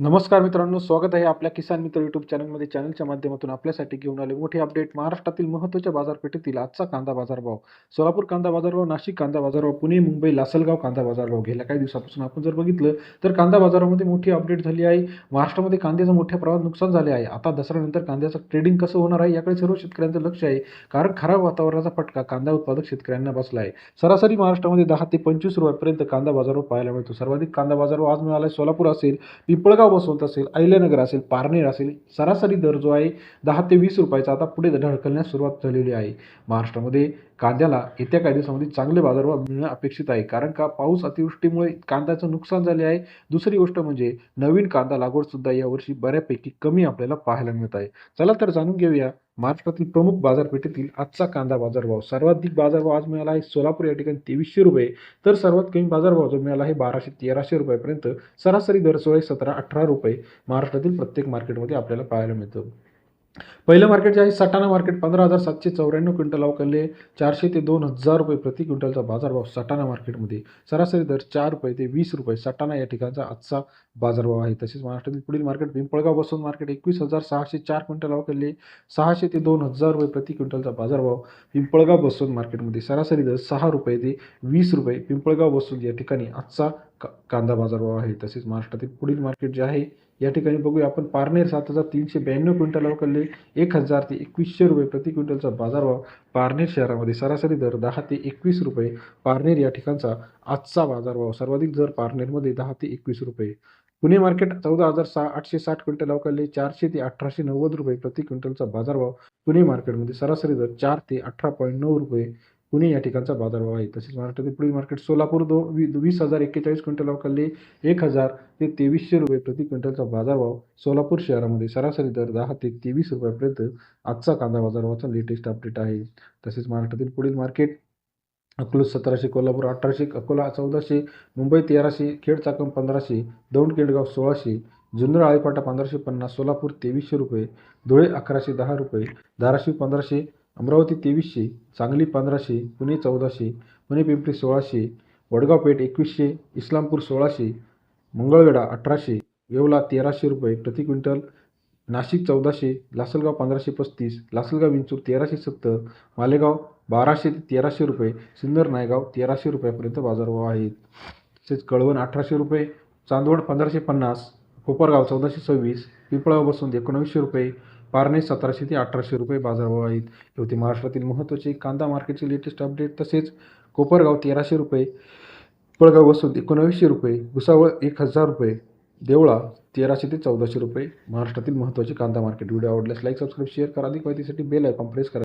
नमस्कार मित्रांनो स्वागत आहे आपल्या किसान मित्र युट्यूब चॅनलमध्ये चॅनलच्या माध्यमातून आपल्यासाठी घेऊन आले मोठे अपडेट महाराष्ट्रातील महत्त्वाच्या बाजारपेठेतील आजचा कांदा बाजारभाव. सोलापूर कांदा बाजारभाव नाशिक कांदा बाजारभाव पुणे मुंबई लासलगाव कांदा बाजारभाव गेल्या काही दिवसापासून आपण जर बघितलं तर कांदा बाजारामध्ये मोठी अपडेट झाली आहे. महाराष्ट्रामध्ये कांद्याचं मोठ्या प्रमाणात नुकसान झाले आहे. आता दसऱ्यानंतर कांद्याचं ट्रेडिंग कसं होणार आहे याकडे सर्व शेतकऱ्यांचं लक्ष आहे. कारण खराब वातावरणाचा फटका कांदा उत्पादक शेतकऱ्यांना बसला आहे. सरासरी महाराष्ट्रामध्ये दहा ते पंचवीस रुपयापर्यंत कांदा बाजारभाव पाहायला मिळतो. सर्वाधिक कांदा बाजारभाव आज मिळाला आहे सोलापूर असेल पिंपळगाव बसवंत असेल अहिल्यानगर असेल पारनेर असेल सरासरी दर जो आहे दहा ते वीस रुपयाचा आता पुढे ढळकलण्यास सुरुवात झालेली आहे. महाराष्ट्रामध्ये कांद्याला येत्या काही दिवसामध्ये चांगले बाजारभाव मिळणं अपेक्षित आहे. कारण का? पाऊस अतिवृष्टीमुळे कांद्याचं नुकसान झाले आहे. दुसरी गोष्ट म्हणजे नवीन कांदा लागवडसुद्धा यावर्षी बऱ्यापैकी कमी आपल्याला पाहायला मिळत आहे. चला तर जाणून घेऊया महाराष्ट्रातील प्रमुख बाजारपेठेतील आजचा कांदा बाजारभाव. सर्वाधिक बाजारभाव आज मिळाला आहे सोलापूर या ठिकाणी तेवीसशे रुपये. तर सर्वात कमी बाजारभाव जो मिळाला आहे बाराशे तेराशे रुपयापर्यंत. सरासरी दर सोळा सतरा अठरा रुपये. महाराष्ट्रातील प्रत्येक मार्केटमध्ये आपल्याला पाहायला मिळतं. पहिलं मार्केट जे आहे सटाणा मार्केट पंधरा हजार सातशे चौऱ्याण्णव क्विंटल अवकलले चारशे ते दोन हजार रुपये प्रति क्विंटलचा बाजारभाव सटाणा मार्केटमध्ये सरासरी दर चार रुपये ते वीस रुपये. सटाणा या ठिकाणचा आजचा बाजारभाव आहे. तसेच महाराष्ट्रातील पुढील मार्केट पिंपळगाव बसून मार्केट एकवीस हजार सहाशे चार क्विंटल अवकलले सहाशे ते दोन हजार रुपये प्रति क्विंटलचा बाजारभाव पिंपळगाव बसून मार्केटमध्ये सरासरी दर सहा रुपये ते वीस रुपये पिंपळगाव बसून या ठिकाणी आजचा का कांदा बाजारभाव आहे तसेच महाराष्ट्रातील पुढील मार्केट जे आहे या ठिकाणी बघूया आपण. पारनेर सात हजार तीनशे ब्याण्णव क्विंटल अवकलले एक हजार ते एकवीसशे रुपये प्रति क्विंटलचा बाजारभाव पारनेर शहरामध्ये सरासरी दर दहा ते एकवीस रुपये. पारनेर या ठिकाणचा आजचा बाजारभाव सर्वाधिक दर पारनेरमध्ये दहा ते एकवीस रुपये. पुणे मार्केट चौदा हजार सहा आठशे साठ क्विंटल अवकाले चारशे ते अठराशे नव्वद रुपये प्रति क्विंटलचा बाजारभाव पुणे मार्केटमध्ये सरासरी दर चार ते अठरा पॉईंट नऊ रुपये. पुणे या ठिकाणचा बाजारभाव आहे. तसेच महाराष्ट्रातील पुढील मार्केट सोलापूर दो वी वीस हजार एक्केचाळीस क्विंटल अवकाले एक हजार ते तेवीसशे रुपये प्रति क्विंटलचा बाजारभाव सोलापूर शहरामध्ये सरासरी दर दहा ते तेवीस रुपयापर्यंत आजचा कांदा बाजारभावाचा लेटेस्ट अपडेट आहे. तसेच महाराष्ट्रातील पुढील मार्केट अकलूज सतराशे कोल्हापूर अठराशे अकोला चौदाशे मुंबई तेराशे खेड चाकम पंधराशे दौंड केडगाव सोळाशे जुन्नर आळीपाटा पंधराशे पन्नास सोलापूर तेवीसशे रुपये धुळे अकराशे दहा रुपये धाराशिव पंधराशे अमरावती तेवीसशे सांगली पंधराशे पुणे चौदाशे पुणे पिंपरी सोळाशे वडगाव पेठ एकवीसशे इस्लामपूर सोळाशे मंगळवेढा अठराशे येवला तेराशे रुपये प्रति क्विंटल नाशिक चौदाशे लासलगाव पंधराशे पस्तीस लासलगाव विंचूर तेराशे सत्तर मालेगाव बाराशे ते तेराशे रुपये सिन्नर नायगाव तेराशे रुपयापर्यंत बाजारभाव आहेत. तसेच कळवण अठराशे रुपये चांदवड पंधराशे पन्नास कोपरगाव चौदाशे सव्वीस पिंपळाव बसून एकोणावीसशे रुपये पारणे सतराशे ते अठराशे रुपये बाजारभाव आहेत हे होते महाराष्ट्रातील महत्त्वाचे कांदा मार्केटचे लेटेस्ट अपडेट तसेच कोपरगाव तेराशे रुपये पळगाव बसून एकोणावीसशे रुपये भुसावळ एक हजार रुपये देवळा तेराशे ते चौदाशे रुपये. महाराष्ट्रातील महत्त्वाचे कांदा मार्केट व्हिडिओ आवडल्यास लाईक सबस्क्राईब शेअर करा. अधिक माहितीसाठी बेल आयकॉन प्रेस करा.